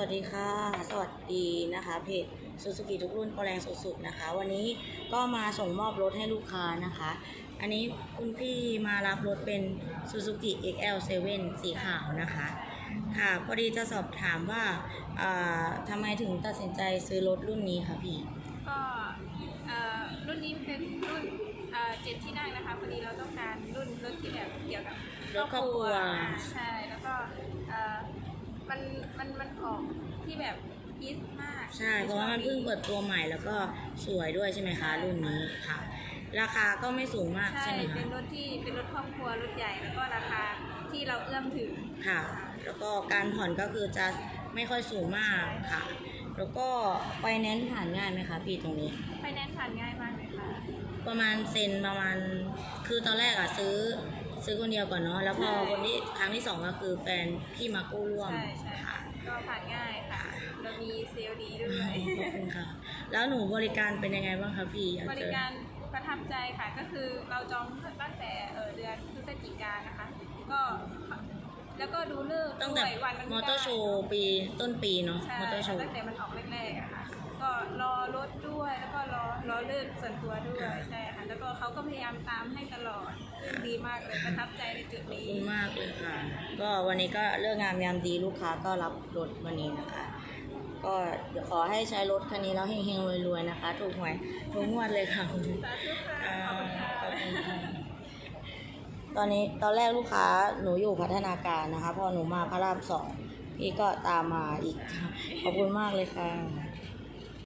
วัสดีค่ะ สวัสดีนะคะเพจซูซูกิทุกรุ่นโปรแรงสุดๆนะคะ วันนี้ก็มาส่งมอบรถให้ลูกค้านะคะ อันนี้คุณพี่มารับรถเป็น Suzuki XL7 สีขาวนะคะ ค่ะพอดีจะสอบถามว่าอ่าทำไมถึงตัดสินใจซื้อรถรุ่นนี้คะพี่ ก็เอ่อรุ่นนี้เป็นรุ่นเอ่อเจ็ดที่นั่งนะคะพอดีเราต้องการรุ่นรถที่แบบเกี่ยวกับรถครอบครัวอ่าใช่แล้วก็เอ่อ มันมันมันออกที่แบบฮิตมากใช่ เพราะว่ามันเพิ่งเปิดตัวใหม่แล้วก็สวยด้วยใช่ไหมคะ รุ่นนี้ค่ะ ราคาก็ไม่สูงมากใช่ใช่ไหมเป็คะนรถที่เป็นรถครอบครัวรถใหญ่แล้วก็ราคาที่เราเอื้อมถึง ค่ะ แล้วก็การผ่อนก็คือจะไม่ค่อยสูงมากค่ะ แล้วก็ไฟแนนซ์ผ่านง่ายไหมคะพี่ตรงนี้ ไฟแนนซ์ผ่านง่ายมากเลยค่ะ ประมาณเซ็นประมาณคือตอนแรกอะซื้อ ซื้อคนเดียวก่อนเนาะแล้วพอใช่คนที่ครั้งที่สองก็คือแฟนพี่มากู้ร่วมใช่ใช่ค่ะ ก็ผ่านง่ายค่ะ เรามีเซลล์ดีด้วย ขอบคุณค่ะ แล้วหนูบริการเป็นยังไงบ้างคะพี่อยบเจริอการประทับใจค่ะก็คือเราจองตั้งแต่เอ่อเดือนพฤศจิกายนนะคะ ก็แล้วก็ดูเลิกษ์ตั้งแต่ด้วยวันมันมอเตอร์โชว์ปีต้นปีเนาะใช่มอเตอร์โชว์ตั้งแต่มันออกแรกๆอะค่ะก็รอรถด้วยแล้วก็รอรอเลิกษ์ส่วนตัวด้วยใช่ค่ะแล้วก็เขาก็พยายามตามให้ตลอดซึ่งดีมากเลย ประทับใจในจุดขอบนี้คุณมากเลยค่ะ ก็วันนี้ก็เลิกงามยามดีลูกค้าก็รับรถวันนี้นะคะ ก็เดี๋ยวขอให้ใช้รถคันนี้แล้วเฮงๆรวยๆนะคะ ถูกหวยทุกงวดเลยค่ะสาธุค่ะอ่าขอบคุณค่ะ ขอบคุณค่ะตอนนี้ตอนแรกลูกค้าหนูอยู่พัฒนาการนะคะ พอหนูมาพระรามสองพี่ก็ตามมาอีกค่ะขอบคุณมากเลยค่ะ